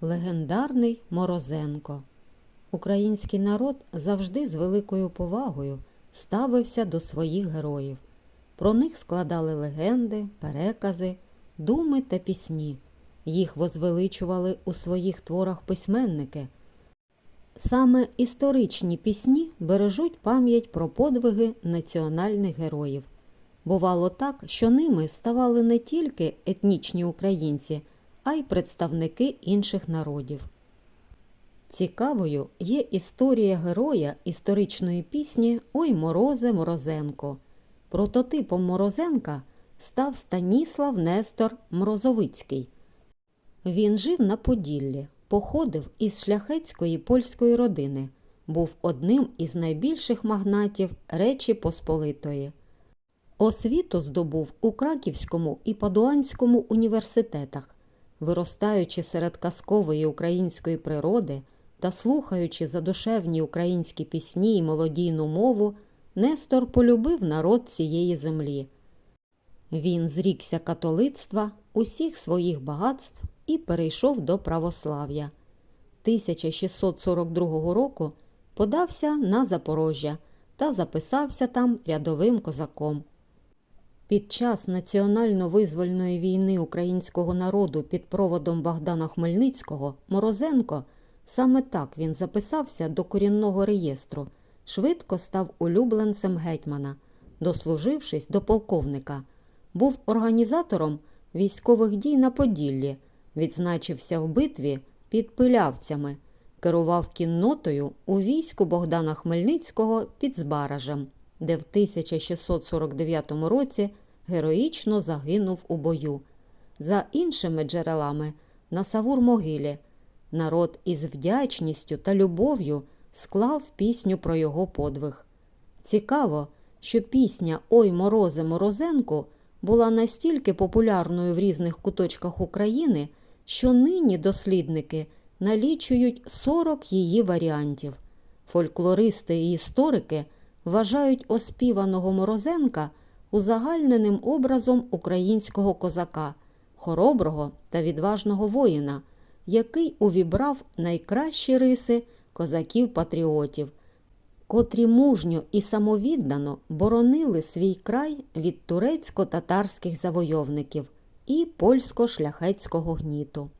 Легендарний Морозенко. Український народ завжди з великою повагою ставився до своїх героїв. Про них складали легенди, перекази, думи та пісні. Їх возвеличували у своїх творах письменники. Саме історичні пісні бережуть пам'ять про подвиги національних героїв. Бувало так, що ними ставали не тільки етнічні українці, а й представники інших народів. Цікавою є історія героя історичної пісні Ой Морозе Морозенко. Прототипом Морозенка став Станіслав Нестор Мрозовицький. Він жив на Поділлі, походив із шляхетської польської родини, був одним із найбільших магнатів Речі Посполитої. Освіту здобув у Краківському і Падуанському університетах, виростаючи серед казкової української природи та слухаючи задушевні українські пісні і молодійну мову, Нестор полюбив народ цієї землі. Він зрікся католицтва, усіх своїх багатств і перейшов до православ'я. 1642 року подався на Запорожжя та записався там рядовим козаком. Під час національно-визвольної війни українського народу під проводом Богдана Хмельницького Морозенко саме так він записався до корінного реєстру, швидко став улюбленцем гетьмана, дослужившись до полковника, був організатором військових дій на Поділлі, відзначився в битві під пилявцями, керував кіннотою у війську Богдана Хмельницького під Збаражем, де в 1649 році героїчно загинув у бою. За іншими джерелами, на Савур-могилі, народ із вдячністю та любов'ю склав пісню про його подвиг. Цікаво, що пісня Ой морозе Морозенку була настільки популярною в різних куточках України, що нині дослідники налічують 40 її варіантів. Фольклористи і історики вважають оспіваного Морозенка узагальненим образом українського козака, хороброго та відважного воїна, який увібрав найкращі риси козаків-патріотів, котрі мужньо і самовіддано боронили свій край від турецько-татарських завойовників і польсько-шляхетського гніту.